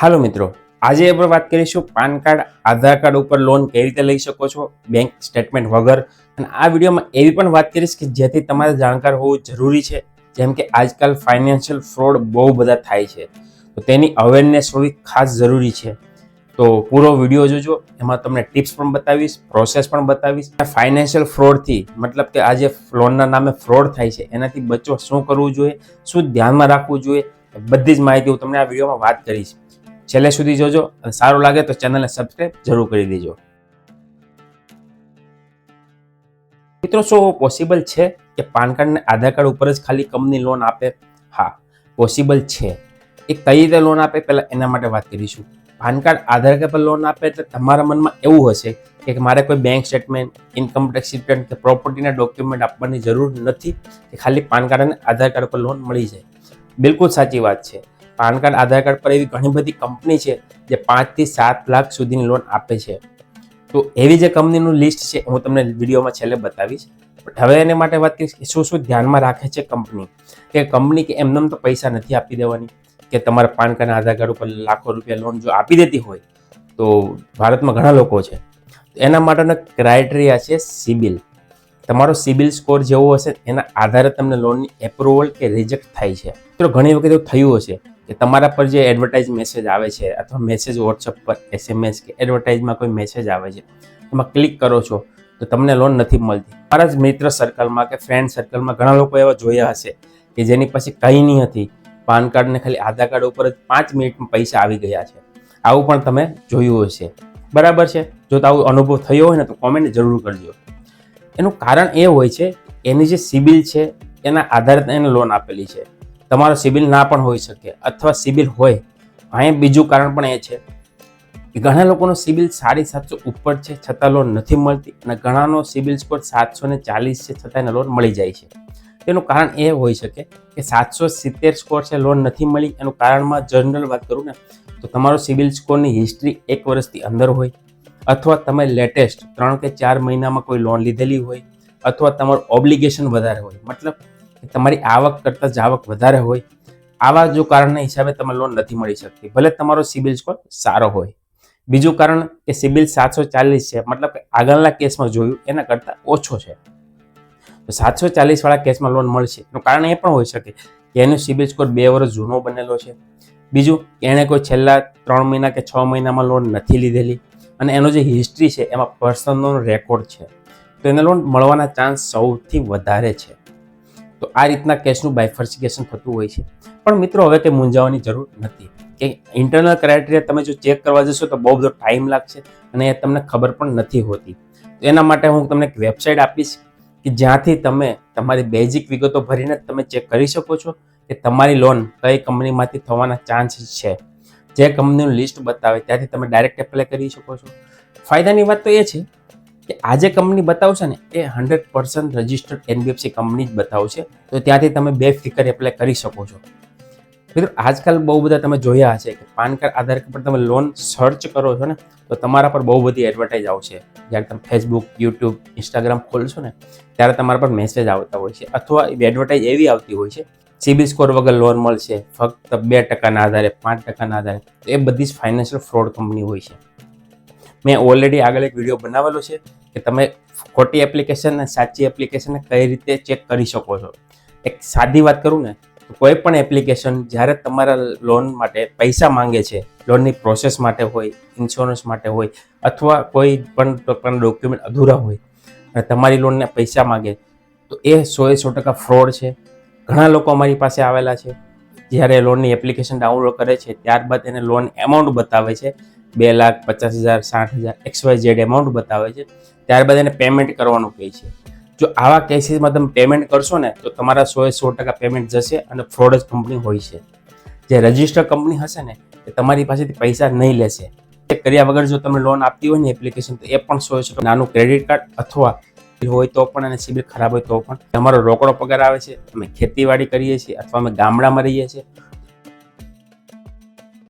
હાલો મિત્રો, આજે આપણે વાત કરીશું પાન કાર્ડ, આધાર કાર્ડ ઉપર લોન કેવી રીતે લઈ શકો છો બેંક સ્ટેટમેન્ટ વગર. અને આ વિડીયોમાં એવી પણ વાત કરીશ કે જેથી તમારે જાણકાર હોવું જરૂરી છે, જેમ કે આજકાલ ફાઇનાન્શિયલ ફ્રોડ બહુ બધા થાય છે. તો તેની અવેરનેસ હોવી ખાસ જરૂરી છે. તો પૂરો વીડિયો જોજો, એમાં તમને ટિપ્સ પણ બતાવીશ પ્રોસેસ પણ બતાવીશ. ફાઇનાન્શિયલ ફ્રોડથી મતલબ કે આજે લોનના નામે ફ્રોડ થાય છે, એનાથી બચવા શું કરવું જોઈએ, શું ધ્યાનમાં રાખવું જોઈએ, બધી જ માહિતી હું તમને આ વિડીયોમાં વાત કરીશ. છેલ્લે સુધી જોજો અને સારું લાગે તો ચેનલને સબસ્ક્રાઈબ જરૂર કરી દેજો. મિત્રો, શું પોસિબલ છે કે પાન કાર્ડને આધાર કાર્ડ ઉપર જ ખાલી કંપની લોન આપે? હા પોસિબલ છે. એ કઈ રીતે લોન આપે પહેલાં એના માટે વાત કરીશું. પાન કાર્ડ આધાર કાર્ડ પર લોન આપે એટલે તમારા મનમાં એવું હશે કે મારે કોઈ bank statement income tax return કે પ્રોપર્ટીના ડોક્યુમેન્ટ આપવાની જરૂર નથી કે ખાલી પાન કાર્ડ અને આધાર કાર્ડ પર લોન મળી જાય. બિલકુલ સાચી વાત છે. પાન કાર્ડ, આધાર કાર્ડ પર એવી ઘણી બધી કંપની છે જે પાંચથી સાત લાખ સુધીની લોન આપે છે. તો એવી જે કંપનીનું લિસ્ટ છે, હું તમને વિડીયોમાં છેલ્લે બતાવીશ. બટ હવે એને માટે વાત કરીશ કે શું શું ધ્યાનમાં રાખે છે કંપની? કે કંપની કે એમને તો પૈસા નથી આપી દેવાની, કે તમારા પાન કાર્ડ આધાર કાર્ડ ઉપર લાખો રૂપિયા લોન જો આપી દેતી હોય, તો ભારતમાં ઘણા લોકો છે. એના માટેનો ક્રાઇટેરિયા છે સિબિલ તમારો સિબિલ સ્કોર જેવો હશે, એના આધારે તમને લોનની એપ્રુવલ કે રિજેક્ટ થાય છે. તો ઘણી વખત એવું થયું હશે કે તમારા પર જે એડવર્ટાઇઝ મેસેજ આવે છે અથવા મેસેજ વોટ્સઅપ પર એસએમએસ કે એડવર્ટાઇઝમાં કોઈ મેસેજ આવે છે, એમાં ક્લિક કરો છો, તો તમને લોન નથી મળતી. મારા જ મિત્ર સર્કલમાં કે ફ્રેન્ડ સર્કલમાં ઘણા લોકો એવા જોયા હશે કે જેની પાસે કંઈ નહીં હતી, પાન કાર્ડને ખાલી આધાર કાર્ડ ઉપર જ પાંચ મિનિટમાં પૈસા આવી ગયા છે. આવું પણ તમે જોયું હશે. બરાબર છે? જો તો આવું અનુભવ થયો હોય ને તો કોમેન્ટ જરૂર કરજો. એનું કારણ એ હોય છે એની જે સિબિલ છે, એના આધારે એને લોન આપેલી છે. તમારો સિબિલ ના પણ હોઈ શકે અથવા સિબિલ હોય. અહીં બીજું કારણ પણ એ છે કે ઘણા લોકોનો સિબિલ સાડી સાતસો ઉપર છે, છતાં લોન નથી મળતી અને ઘણાનો સિબિલ સ્કોર સાતસો ને ચાલીસ છે, છતાં એને લોન મળી જાય છે. તેનું કારણ એ હોઈ શકે કે સાતસો સિત્તેર સ્કોર છે લોન નથી મળી. એનું કારણમાં જનરલ વાત કરું ને, તો તમારો સિબિલ સ્કોરની હિસ્ટ્રી એક વર્ષથી અંદર હોય અથવા તમે લેટેસ્ટ ત્રણ કે ચાર મહિનામાં કોઈ લોન લીધેલી હોય અથવા તમારું ઓબ્લિગેશન વધારે હોય. મતલબ તમારી આવક કરતાં જાવક વધારે હોય, આવા જો કારણના હિસાબે તમે લોન નથી મળી શકતી. ભલે તમારો સિબિલ સ્કોર સારો હોય. બીજું કારણ કે સિબિલ સાતસો ચાલીસ છે, મતલબ કે આગળના કેસમાં જોયું, એના કરતાં ઓછો છે. તો સાતસો ચાલીસવાળા કેસમાં લોન મળશે. એનું કારણ એ પણ હોઈ શકે કે એનો સિબિલ સ્કોર બે વર્ષ જૂનો બનેલો છે. બીજું, એણે કોઈ છેલ્લા ત્રણ મહિના કે છ મહિનામાં લોન નથી લીધેલી અને એનો જે હિસ્ટ્રી છે, એમાં પર્સનલનો રેકોર્ડ છે. તો એને લોન મળવાના ચાન્સ સૌથી વધારે છે. તો આ રીતના કેસનું બાયફર્સિકેશન થતું હોય છે. પણ મિત્રો, હવે તે મૂંઝાવાની જરૂર નથી. કે ઇન્ટરનલ ક્રાઇટેરિયા તમે જો ચેક કરવા જશો તો બહુ બધો ટાઈમ લાગશે અને એ તમને ખબર પણ નથી હોતી. તો એના માટે હું તમને એક વેબસાઇટ આપીશ કે જ્યાંથી તમે તમારી બેઝિક વિગતો ભરીને તમે ચેક કરી શકો છો કે તમારી લોન કઈ કંપનીમાંથી થવાના ચાન્સ છે. જે કંપનીનું લિસ્ટ બતાવે, ત્યાંથી તમે ડાયરેક્ટ એપ્લાય કરી શકો છો. ફાયદાની વાત તો એ છે કે આ જે કંપની બતાવશે ને, એ hundred percent registered NBFC company જ બતાવશે તો ત્યાંથી તમે બે ફિકર એપ્લાય કરી શકો છો. મિત્રો, આજકાલ બહુ બધા તમે જોયા હશે કે પાન કાર્ડ આધાર કાર્ડ પર તમે લોન સર્ચ કરો છો ને, તો તમારા પર બહુ બધી એડવર્ટાઇઝ આવશે. જ્યારે તમે ફેસબુક યુટ્યુબ ઇન્સ્ટાગ્રામ ખોલશો ને, ત્યારે તમારા પર મેસેજ આવતા હોય છે. અથવા એડવર્ટાઇઝ એવી આવતી હોય છે સિબિલ સ્કોર વગર લોન મળશે, ફક્ત બે ટકાના આધારે, પાંચ ટકાના આધારે. તો એ બધી જ ફાઇનાન્શિયલ ફ્રોડ કંપની હોય છે. મેં ઓલરેડી આગળ એક વીડિયો બનાવેલો છે કે તમે ખોટી એપ્લિકેશન અને સાચી એપ્લિકેશનને કઈ રીતે ચેક કરી શકો છો. એક સાદી વાત કરું ને કોઈ પણ એપ્લિકેશન જ્યારે તમારા લોન માટે પૈસા માંગે છે લોનની પ્રોસેસ માટે હોય ઇન્સ્યોરન્સ માટે હોય, અથવા કોઈ પણ પ્રકારના ડોક્યુમેન્ટ અધૂરા હોય, અને તમારી લોનને પૈસા માંગે, તો એ સોએ સો ટકા ફ્રોડ છે. ઘણા લોકો અમારી પાસે આવેલા છે. જ્યારે લોનની એપ્લિકેશન ડાઉનલોડ કરે છે, ત્યારબાદ એને લોન એમાઉન્ટ બતાવે છે. બે લાખ પચાસ હજાર, સાઠ હજાર, એક્સ વાય ઝેડ એમાઉન્ટ બતાવે છે. ત્યારબાદ એને પેમેન્ટ કરવાનું કહે છે. જો આવા કેસીસમાં તમે પેમેન્ટ કરશો ને, તો તમારા સો એ સો ટકા પેમેન્ટ જશે અને ફ્રોડ જ કંપની હોય છે. જે રજિસ્ટર કંપની હશે ને, એ તમારી પાસેથી પૈસા નહીં લેશે. એ કર્યા વગર જો તમે લોન આપતી હોય ને એપ્લિકેશન તો એ પણ સો એ સો નાનું ક્રેડિટ કાર્ડ અથવા હોય તો પણ અને સિબિલ ખરાબ હોય તો પણ. તમારો રોકડો પગાર આવે છે, અમે ખેતીવાડી કરીએ છીએ અથવા અમે ગામડામાં રહીએ છીએ.